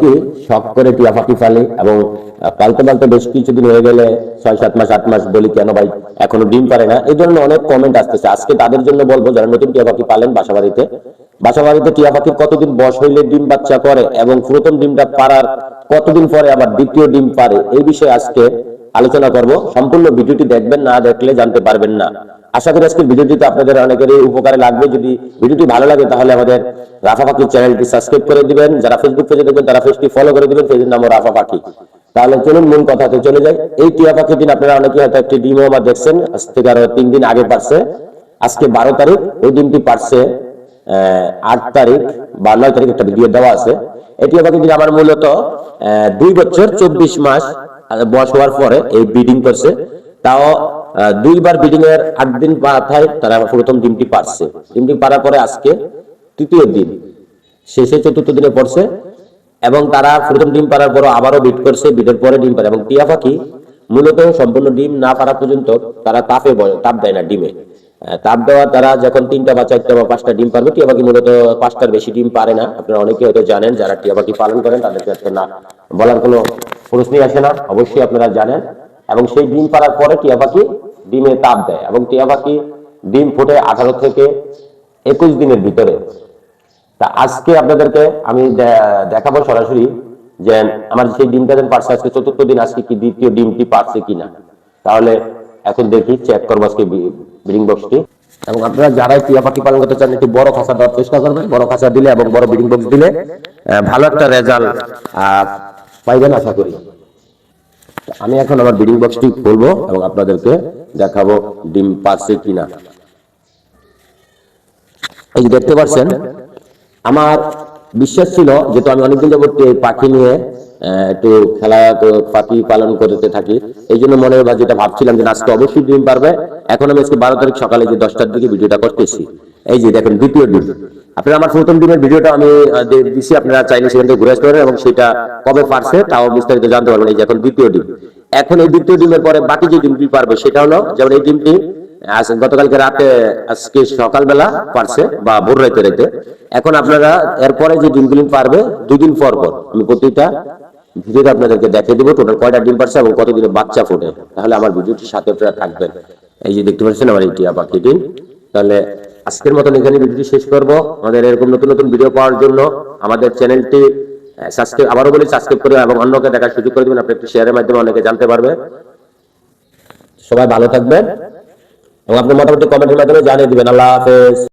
কি? শখ করে টিয়া পাখি ফেলে এবং পালতে পালতে বেশ কিছুদিন হয়ে গেলে ছয়, সাত মাস, আট মাস বলি, কেন ভাই, এখনও ডিম পারে না। এই জন্য অনেক কমেন্ট আসতেছে। আজকে তাদের জন্য বলব, যারা নতুন টিয়া পাখি পালেন বাসা বাড়িতে বাসা বাড়িতে টিয়া পাখির কতদিন বস হইলে ডিম বাচ্চা করে এবং প্রথম ডিমটা পারার কতদিন পরে আবার দ্বিতীয় ডিম পারে, এই বিষয়ে আজকে আলোচনা করব। সম্পূর্ণ ভিডিওটি দেখবেন, না দেখলে জানতে পারবেন না। আশা করি আজকের ভিডিওটিতে আপনাদের অনেকেরই উপকারে লাগবে। যদি ভিডিওটি ভালো লাগে, তাহলে আমাদের রাফা পাখি চ্যানেলটি সাবস্ক্রাইব করে দিবেন। যারা ফেসবুক পেজে দেখবেন, তারা পেজটি ফলো করে দিবেন। পেজের নাম রাফা পাখি। তাহলে চলুন, মূল কথাতে চলে যাই। এই টিয়া পাখি দিন আপনারা অনেকে হয়তো একটি ডিমও আমার দেখছেন। আজ থেকে আরও তিন দিন আগে পারছে। আজকে বারো তারিখ। ওই দিনটি পারছে আট তারিখ বা নয় তারিখ একটা ভিডিও দেওয়া আছে। এটি দিন আমার মূলত দুই বছর, চব্বিশ মাস বয়স হওয়ার পরে এই ব্রিডিং করছে। তাও দুইবার ব্রিডিং এর আট দিন মাথায় তারা প্রথম ডিমটি পারছে ডিমটি পারার পরে আজকে তৃতীয় দিন। শেষে চতুর্থ দিনে পড়ছে এবং তারা প্রথম ডিম পারার পর আবারও বিট করছে বিটের পরে ডিম পারে এবং টিয়া পাখি মূলত সম্পূর্ণ ডিম না পারা পর্যন্ত তারা তাপে তাপ দেয় না ডিমে। তাপ দেওয়া তারা যখন তিনটা বা চারটা বা পাঁচটা ডিম পারবে টিয়া পাখি মূলত পাঁচটার বেশি ডিম পারে না। আপনারা অনেকে হয়তো জানেন, যারা টিয়া পাখি পালন করেন, তাদেরকে না বলার কোনো প্রশ্নই আসে না, অবশ্যই আপনারা জানেন। এবং সেই ডিম পারার পরে টিয়া পাখি ডিমে তাপ দেয় এবং টিয়া পাখি ডিম ফুটে আঠারো থেকে একুশ দিনের ভিতরে। তা আজকে আপনাদেরকে আমি দেখাবো সরাসরি যে আমার সেই ডিমটা যেন পারছে আজকে চতুর্থ দিন, আজকে কি দ্বিতীয় ডিমটি পারছে কিনা। তাহলে এখন দেখি চেক করব আজকে ব্রিডিং বক্সটি এবং আপনারা যারা টিয়া পাখি পালন করতে চান, একটি বড় খাঁচা দেওয়ার চেষ্টা করবেন। বড় খাঁচা দিলে এবং বড় ব্রিডিং বক্স দিলে ভালো একটা রেজাল্ট পাইবেন আশা করি। আমি এখন আমার ব্রিডিং বক্সটি খুলবো এবং আপনাদেরকে দেখাবো ডিম পাচ্ছে কিনা। এই যে দেখতে পাচ্ছেন, আমার বিশ্বাস ছিল যেহেতু আমি অনেকদিন যাবত পাখি নিয়ে একটু খেলা পাখি পালন করতে থাকি, এই জন্য মনে বা যেটা ভাবছিলাম যে আজকে অবশ্যই ডিম পারবে। এখন আমি আজকে বারো তারিখ সকালে যে দশটার দিকে ভিডিওটা করতেছি। এই যে দেখেন দ্বিতীয় ডিম। আপনারা আমার প্রথম দিনের ভিডিওটা আমি দিচ্ছি আপনারা চাইলে সেখান থেকে ঘুরে আসতে পারেন এবং সেটা কবে পারছে তাও বিস্তারিত জানতে পারবেন। এই যে এখন দ্বিতীয় ডিম। এখন এই দ্বিতীয় ডিমের পরে বাকি যে ডিমটি পারবে সেটা হলো, যেমন এই ডিমটি গতকালকে রাতে, আজকে সকালবেলা পারছে, বা ভোর রাইতে রাইতে এখন আপনারা এরপরে যে ডিমগুলি পারবে, দুদিন পর পর, আমি প্রতিটা ভিডিওটা আপনাদেরকে দেখে দেবো, টোটাল কয়টা ডিম পারছে এবং কত দিনে বাচ্চা ফোটে। তাহলে আমার ভিডিওটির সাথে থাকবেন। এই যে দেখতে পাচ্ছেন আমার এই টিয়া পাখিটি। তাহলে আজকের মতন এখানে ভিডিওটি শেষ করব। আমাদের এরকম নতুন নতুন ভিডিও পাওয়ার জন্য আমাদের চ্যানেলটি সাবস্ক্রাইব আবারও বলি সাবস্ক্রাইব করে এবং অন্যকে দেখার সুযোগ করে দেবেন। আপনি একটু শেয়ারের মাধ্যমে অনেকে জানতে পারবে। সবাই ভালো থাকবেন এবং আপনি মোটামুটি কমেন্টের মাধ্যমে জানিয়ে দিবেন। আল্লাহ হাফেজ।